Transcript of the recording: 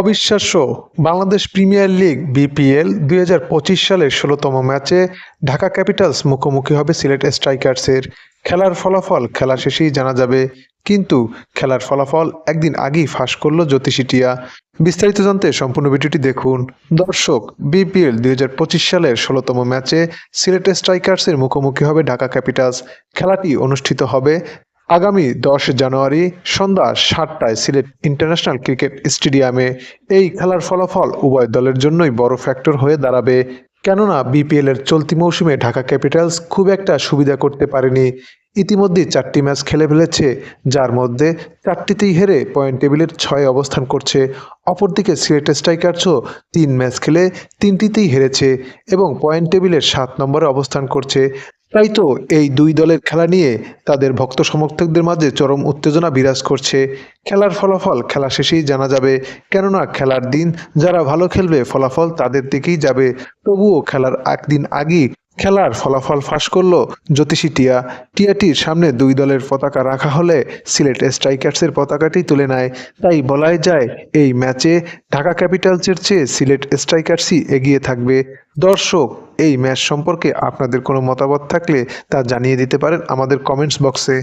অবিশ্বাস্য। Bangladesh premier league, BPL, দুই হাজার পঁচিশ সালের ষোলোতম ম্যাচে ঢাকা ক্যাপিটালস মুখোমুখি হবে সিলেট স্ট্রাইকার্সের। খেলার ফলাফল খেলা শেষেই জানা যাবে, কিন্তু খেলার ফলাফল একদিন আগেই ফাঁস করল জ্যোতিষী টিয়া। বিস্তারিত জানতে সম্পূর্ণ ভিডিওটি দেখুন। দর্শক, বিপিএল দুই হাজার পঁচিশ সালের ষোলোতম ম্যাচে সিলেট স্ট্রাইকার্সের মুখোমুখি হবে ঢাকা ক্যাপিটালস। খেলাটি অনুষ্ঠিত হবে আগামী দশ জানুয়ারি সন্ধ্যা সাতটায় সিলেট ইন্টারন্যাশনাল ক্রিকেট স্টেডিয়ামে এই খেলার ফলাফল উভয় দলের জন্যই বড় ফ্যাক্টর হয়ে দাঁড়াবে। কেননা বিপিএল এর চলতি মৌসুমে ঢাকা ক্যাপিটালস খুব একটা সুবিধা করতে পারেনি। ইতিমধ্যে চারটি ম্যাচ খেলে ফেলেছে, যার মধ্যে চারটিতেই হেরে পয়েন্ট টেবিলের ছয় অবস্থান করছে। অপরদিকে সিলেট স্ট্রাইকার্সও তিন ম্যাচ খেলে তিনটিতেই হেরেছে এবং পয়েন্ট টেবিলের সাত নম্বরে অবস্থান করছে। তাই তো এই দুই দলের খেলা নিয়ে তাদের ভক্ত সমর্থকদের মাঝে চরম উত্তেজনা বিরাজ করছে। খেলার ফলাফল খেলা শেষেই জানা যাবে, কেননা খেলার দিন যারা ভালো খেলবে, ফলাফল তাদের দিকেই যাবে। তবুও খেলার একদিন আগেই খেলার ফলাফল ফাঁস করল জ্যোতিষী টিয়া। টিয়াটির সামনে দুই দলের পতাকা রাখা হলে সিলেট স্ট্রাইকার্সের পতাকাটি তুলে নেয়। তাই বলাই যায়, এই ম্যাচে ঢাকা ক্যাপিটালসের চেয়ে সিলেট স্ট্রাইকার্সই এগিয়ে থাকবে। দর্শক, এই ম্যাচ সম্পর্কে আপনাদের কোনো মতামত থাকলে তা জানিয়ে দিতে পারেন আমাদের কমেন্টস বক্সে।